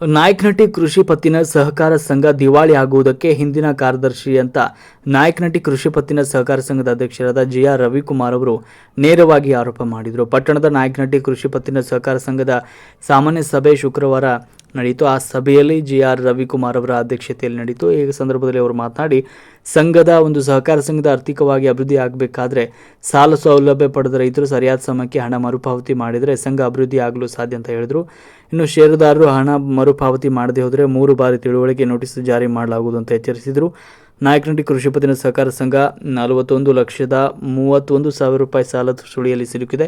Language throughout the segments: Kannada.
ನಾಯಕನಹಟ್ಟಿ ಕೃಷಿ ಪತ್ತಿನ ಸಹಕಾರ ಸಂಘ ದಿವಾಳಿ ಆಗುವುದಕ್ಕೆ ಹಿಂದಿನ ಕಾರ್ಯದರ್ಶಿ ಅಂತ ನಾಯಕನಟ್ಟಿ ಕೃಷಿ ಪತ್ತಿನ ಸಹಕಾರ ಸಂಘದ ಅಧ್ಯಕ್ಷರಾದ ಜಿ ಆರ್ ರವಿಕುಮಾರ್ ಅವರು ನೇರವಾಗಿ ಆರೋಪ ಮಾಡಿದರು. ಪಟ್ಟಣದ ನಾಯಕನಟ್ಟಿ ಕೃಷಿ ಪತ್ತಿನ ಸಹಕಾರ ಸಂಘದ ಸಾಮಾನ್ಯ ಸಭೆ ಶುಕ್ರವಾರ ನಡೆಯಿತು. ಆ ಸಭೆಯಲ್ಲಿ ಜಿ ಆರ್ ರವಿಕುಮಾರ್ ಅವರ ಅಧ್ಯಕ್ಷತೆಯಲ್ಲಿ ನಡೆಯಿತು. ಈ ಸಂದರ್ಭದಲ್ಲಿ ಅವರು ಮಾತನಾಡಿ, ಸಂಘದ ಒಂದು ಸಹಕಾರ ಸಂಘದ ಆರ್ಥಿಕವಾಗಿ ಅಭಿವೃದ್ಧಿ ಆಗಬೇಕಾದ್ರೆ ಸಾಲ ಸೌಲಭ್ಯ ಪಡೆದ ರೈತರು ಸರಿಯಾದ ಸಮಯಕ್ಕೆ ಹಣ ಮರುಪಾವತಿ ಮಾಡಿದರೆ ಸಂಘ ಅಭಿವೃದ್ಧಿ ಆಗಲು ಸಾಧ್ಯ ಅಂತ ಹೇಳಿದರು. ಇನ್ನು ಷೇರುದಾರರು ಹಣ ಮರುಪಾವತಿ ಮಾಡದೇ ಹೋದರೆ ಮೂರು ಬಾರಿ ತಿಳುವಳಿಕೆ ನೋಟಿಸ್ ಜಾರಿ ಮಾಡಲಾಗುವುದು ಅಂತ ಎಚ್ಚರಿಸಿದರು. ನಾಯಕನಹಟ್ಟಿ ಕೃಷಿ ಪತ್ತಿನ ಸಹಕಾರ ಸಂಘ ನಲವತ್ತೊಂದು ಲಕ್ಷದ ಮೂವತ್ತೊಂದು ಸಾವಿರ ರೂಪಾಯಿ ಸಾಲದ ಸುಳಿಯಲ್ಲಿ ಸಿಲುಕಿದೆ.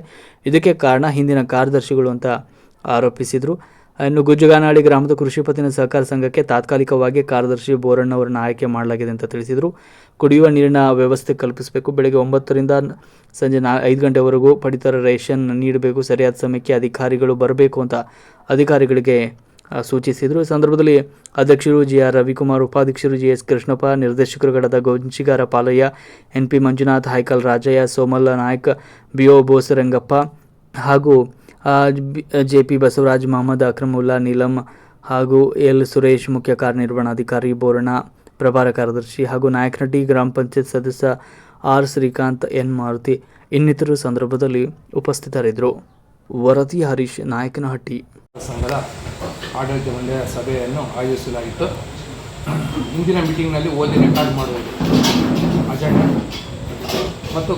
ಇದಕ್ಕೆ ಕಾರಣ ಹಿಂದಿನ ಕಾರ್ಯದರ್ಶಿಗಳು ಅಂತ ಆರೋಪಿಸಿದರು. ಇನ್ನು ಗುಜ್ಜುಗಾನಹಳ್ಳಿ ಗ್ರಾಮದ ಕೃಷಿ ಪತ್ತಿನ ಸಹಕಾರ ಸಂಘಕ್ಕೆ ತಾತ್ಕಾಲಿಕವಾಗಿ ಕಾರ್ಯದರ್ಶಿ ಬೋರಣ್ಣವರನ್ನು ಆಯ್ಕೆ ಮಾಡಲಾಗಿದೆ ಅಂತ ತಿಳಿಸಿದರು. ಕುಡಿಯುವ ನೀರಿನ ವ್ಯವಸ್ಥೆ ಕಲ್ಪಿಸಬೇಕು. ಬೆಳಗ್ಗೆ ಒಂಬತ್ತರಿಂದ ಸಂಜೆ ನಾ ಐದು ಗಂಟೆವರೆಗೂ ಪಡಿತರ ರೇಷನ್ ನೀಡಬೇಕು. ಸರಿಯಾದ ಸಮಯಕ್ಕೆ ಅಧಿಕಾರಿಗಳು ಬರಬೇಕು ಅಂತ ಅಧಿಕಾರಿಗಳಿಗೆ ಸೂಚಿಸಿದರು. ಈ ಸಂದರ್ಭದಲ್ಲಿ ಅಧ್ಯಕ್ಷರು ಜಿ ಆರ್ ರವಿಕುಮಾರ್, ಉಪಾಧ್ಯಕ್ಷರು G S Krishnappa ನಿರ್ದೇಶಕರುಗಳಾದ Gonchigara Palayya, N P Manjunath Haikal Rajayya, Somalla Nayak, B O Bosarangappa ಹಾಗೂ ಜೆ ಪಿ ಬಸವರಾಜ್ ಮಹಮ್ಮದ್, ಅಕ್ರಮುಲ್ಲಾ, ನೀಲಂ ಹಾಗೂ ಎಲ್ ಸುರೇಶ್ ಮುಖ್ಯ ಕಾರ್ಯನಿರ್ವಹಣಾಧಿಕಾರಿ ಬೋರಣ ಪ್ರಭಾರ ಕಾರ್ಯದರ್ಶಿ ಹಾಗೂ ನಾಯಕನಹಟ್ಟಿ ಗ್ರಾಮ ಪಂಚಾಯತ್ ಸದಸ್ಯ ಆರ್ ಶ್ರೀಕಾಂತ್, ಎನ್ ಮಾರುತಿ ಇನ್ನಿತರ ಸಂದರ್ಭದಲ್ಲಿ ಉಪಸ್ಥಿತರಿದ್ದರು. ವರದಿ ಹರೀಶ್, ನಾಯಕನಹಟ್ಟಿ. ಸಂಘದ ಆಡಳಿತ ಮಂಡಳಿಯ ಸಭೆಯನ್ನು ಆಯೋಜಿಸಲಾಗಿತ್ತು. ಇಂದಿನ ಮೀಟಿಂಗ್ನಲ್ಲಿ ಓದಿ ರೆಕಾರ್ಡ್ ಮಾಡುವುದು. ಅಜೆಂಡಾ ಮತ್ತು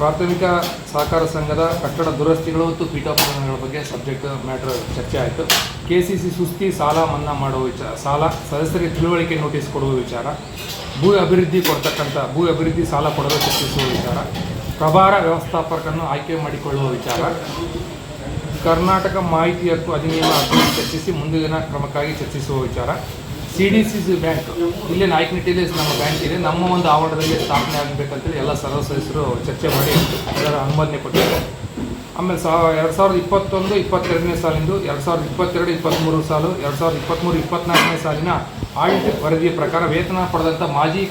ಪ್ರಾಥಮಿಕ ಸಹಕಾರ ಸಂಘದ ಕಟ್ಟಡ ದುರಸ್ತಿಗಳು ಮತ್ತು ಪೀಠೋಪಕರಣಗಳ ಬಗ್ಗೆ ಸಬ್ಜೆಕ್ಟ್ ಮ್ಯಾಟ್ರ್ ಚರ್ಚೆ ಆಯಿತು. ಕೆ ಸಿ ಸಿ ಸುಸ್ತಿ ಸಾಲ ಮನ್ನಾ ಮಾಡುವ ವಿಚಾರ, ಸಾಲ ಸದಸ್ಯರಿಗೆ ತಿಳುವಳಿಕೆ ನೋಟಿಸ್ ಕೊಡುವ ವಿಚಾರ, ಭೂ ಅಭಿವೃದ್ಧಿ ಕೊಡ್ತಕ್ಕಂಥ, ಭೂ ಅಭಿವೃದ್ಧಿ ಸಾಲ ಕೊಡಲು ಚರ್ಚಿಸುವ ವಿಚಾರ, ಪ್ರಭಾರ ವ್ಯವಸ್ಥಾಪಕರನ್ನು ಆಯ್ಕೆ ಮಾಡಿಕೊಳ್ಳುವ ವಿಚಾರ, ಕರ್ನಾಟಕ ಮಾಹಿತಿ ಹಕ್ಕು ಅಧಿನಿಯಮ ಚರ್ಚಿಸಿ ಮುಂದಿನ ಕ್ರಮಕ್ಕಾಗಿ ಚರ್ಚಿಸುವ ವಿಚಾರ C D C C bank ಇಲ್ಲೇ ನಾಯಕನಹಟ್ಟಿಯಲ್ಲಿ ನಮ್ಮ ಬ್ಯಾಂಕ್ ಇದೆ. ನಮ್ಮ ಒಂದು ಆವರಣದಲ್ಲಿ ಸ್ಥಾಪನೆ ಆಗಬೇಕಂತೇಳಿ ಎಲ್ಲ ಸರ್ವ ಸದಸ್ಯರು ಚರ್ಚೆ ಮಾಡಿ ಎಲ್ಲರ ಅನುಮೋದನೆ ಕೊಟ್ಟಿದ್ದಾರೆ. ಆಮೇಲೆ ಸಾ, ಎರಡು ಸಾವಿರದ ಇಪ್ಪತ್ತೊಂದು, ಇಪ್ಪತ್ತೆರಡನೇ ಸಾಲಿಂದು, ಎರಡು ಸಾವಿರದ ಇಪ್ಪತ್ತೆರಡು, ಇಪ್ಪತ್ತ್ಮೂರು ಸಾಲು, ಎರಡು ಸಾವಿರದ ಇಪ್ಪತ್ತ್ಮೂರು ಇಪ್ಪತ್ತ್ನಾಲ್ಕನೇ ಸಾಲಿನ ಆಡಿಟ್ ವರದಿಯ ಪ್ರಕಾರ ವೇತನ ಪಡೆದಂಥ ಮಾಜಿ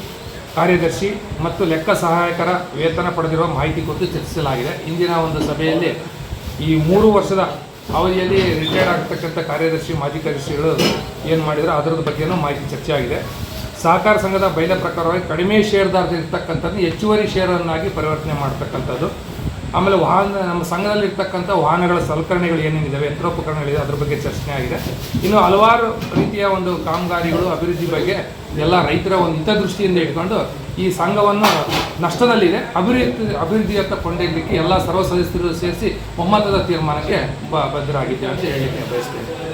ಕಾರ್ಯದರ್ಶಿ ಮತ್ತು ಲೆಕ್ಕ ಸಹಾಯಕರ ವೇತನ ಪಡೆದಿರುವ ಮಾಹಿತಿ ಕುರಿತು ಚರ್ಚಿಸಲಾಗಿದೆ. ಇಂದಿನ ಒಂದು ಸಭೆಯಲ್ಲಿ ಈ ಮೂರು ವರ್ಷದ ಅವಧಿಯಲ್ಲಿ ರಿಟೈರ್ಡ್ ಆಗ್ತಕ್ಕಂಥ ಕಾರ್ಯದರ್ಶಿ, ಮಾಜಿ ಕಾರ್ಯದರ್ಶಿಗಳು ಏನು ಮಾಡಿದ್ರು? ಅದರದ ಬಗ್ಗೆನೂ ಮಾಹಿತಿ ಚರ್ಚೆ ಆಗಿದೆ. ಸಹಕಾರ ಸಂಘದ ಬಯಲ ಪ್ರಕಾರವಾಗಿ ಕಡಿಮೆ ಷೇರ್ದಾರರು ಇರ್ತಕ್ಕಂಥದ್ದು ಹೆಚ್ಚುವರಿ ಶೇರನ್ನಾಗಿ ಪರಿವರ್ತನೆ ಮಾಡ್ತಕ್ಕಂಥದ್ದು. ಆಮೇಲೆ ವಾಹನ, ನಮ್ಮ ಸಂಘದಲ್ಲಿರ್ತಕ್ಕಂಥ ವಾಹನಗಳ ಸಲಕರಣೆಗಳು ಏನೇನಿದ್ದಾವೆ ಯಂತ್ರೋಪಕರಣಗಳಿದೆ ಅದ್ರ ಬಗ್ಗೆ ಚರ್ಚೆ ಆಗಿದೆ. ಇನ್ನು ಹಲವಾರು ರೀತಿಯ ಒಂದು ಕಾಮಗಾರಿಗಳು, ಅಭಿವೃದ್ಧಿ ಬಗ್ಗೆ ಎಲ್ಲ ರೈತರ ಒಂದು ಹಿತದೃಷ್ಟಿಯಿಂದ ಇಟ್ಕೊಂಡು ಈ ಸಂಘವನ್ನು ನಷ್ಟದಲ್ಲಿದೆ. ಅಭಿವೃದ್ಧಿ, ಅಭಿವೃದ್ಧಿಯತ್ತ ಕೊಂಡೊಯ್ಯಲಿಕ್ಕೆ ಎಲ್ಲ ಸರ್ವ ಸದಸ್ಯರು ಸೇರಿಸಿ ಒಮ್ಮತದ ತೀರ್ಮಾನಕ್ಕೆ ಬ, ಬದ್ಧರಾಗಿದ್ದೇವೆ ಅಂತ ಹೇಳಲಿಕ್ಕೆ ಬಯಸ್ತೇನೆ.